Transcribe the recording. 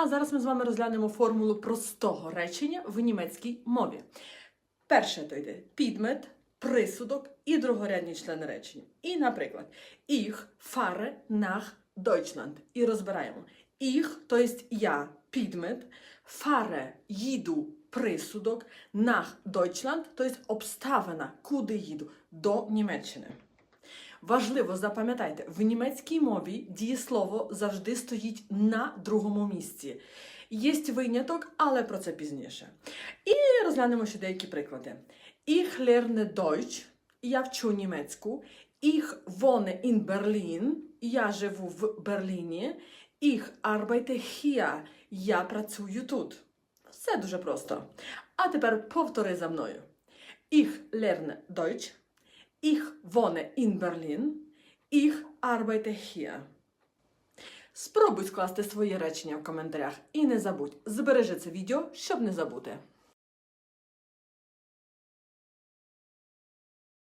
А зараз ми з вами розглянемо формулу простого речення в німецькій мові. Перше то йде підмет, присудок і другорядні члени речення. І, наприклад, ich fahre nach Deutschland. І розбираємо. Ich, то есть я, підмет, fahre, їду, присудок, nach Deutschland, то есть обставина, куди їду, до Німеччини. Важливо запам'ятайте, в німецькій мові дієслово завжди стоїть на другому місці. Є виняток, але про це пізніше. І розглянемо ще деякі приклади. Ich lerne Deutsch, я вчу німецьку. Ich wohne in Berlin, я живу в Берліні. Ich arbeite hier, я працюю тут. Все дуже просто. А тепер повтори за мною. Ich lerne Deutsch. Ich wohne in Berlin. Ich arbeite hier. Спробуй скласти свої речення в коментарях і не забудь, збережи це відео, щоб не забути.